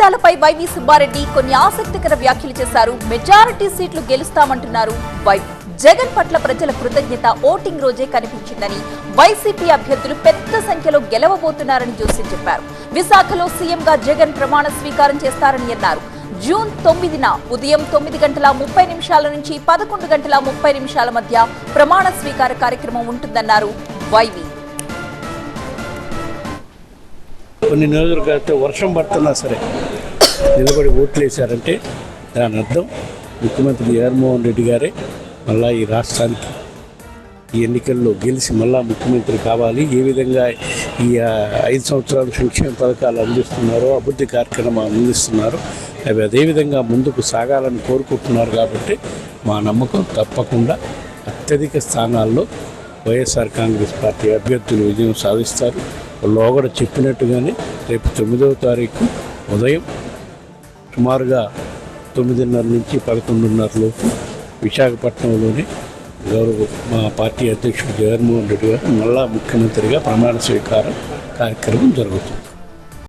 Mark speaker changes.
Speaker 1: ఫలితాలపై వైవి సుబ్బారెడ్డి కొన్ని ఆసక్తికర వ్యాఖ్యలు చేశారు. మెజారిటీ సీట్లు గెలుస్తామంటున్నారు. వైవి జగన్ పట్ల ప్రజల కృతజ్ఞత ఓటింగ్ రోజే కనిపించిందని వైసీపీ అభ్యర్థులు పెద్ద సంఖ్యలో గెలవబోతున్నారని జోసి చెప్పారు. విశాఖలో సీఎంగా జగన్ ప్రమాణ స్వీకారం చేస్తారని అన్నారు. జూన్ తొమ్మిదిన ఉదయం తొమ్మిది గంటల ముప్పై నిమిషాల నుంచి పదకొండు గంటల ముప్పై నిమిషాల మధ్య ప్రమాణ స్వీకార కార్యక్రమం ఉంటుందన్నారు వైవి
Speaker 2: కొన్ని నియోజకవర్గాలతో వర్షం పడుతున్నా సరే నిలబడి ఓట్లు వేశారంటే దాని అర్థం ముఖ్యమంత్రి జగన్మోహన్ రెడ్డి గారే మళ్ళా ఈ రాష్ట్రానికి ఈ ఎన్నికల్లో గెలిచి మళ్ళా ముఖ్యమంత్రి కావాలి. ఏ విధంగా ఈ ఐదు సంవత్సరాలు సంక్షేమ పథకాలు అందిస్తున్నారో అభివృద్ధి కార్యక్రమాలు అందిస్తున్నారో అవి అదేవిధంగా ముందుకు సాగాలని కోరుకుంటున్నారు కాబట్టి మా నమ్మకం తప్పకుండా అత్యధిక స్థానాల్లో వైఎస్ఆర్ కాంగ్రెస్ పార్టీ అభ్యర్థులు విజయం సాధిస్తారు. లోగడ చెప్పినట్టుగానే రేపు తొమ్మిదవ తారీఖు ఉదయం సుమారుగా తొమ్మిదిన్నర నుంచి పదకొండున్నరలోపు విశాఖపట్నంలోని గౌరవ మా పార్టీ అధ్యక్షుడు జగన్మోహన్ రెడ్డి గారు మళ్ళా ముఖ్యమంత్రిగా ప్రమాణ స్వీకారం కార్యక్రమం జరుగుతుంది.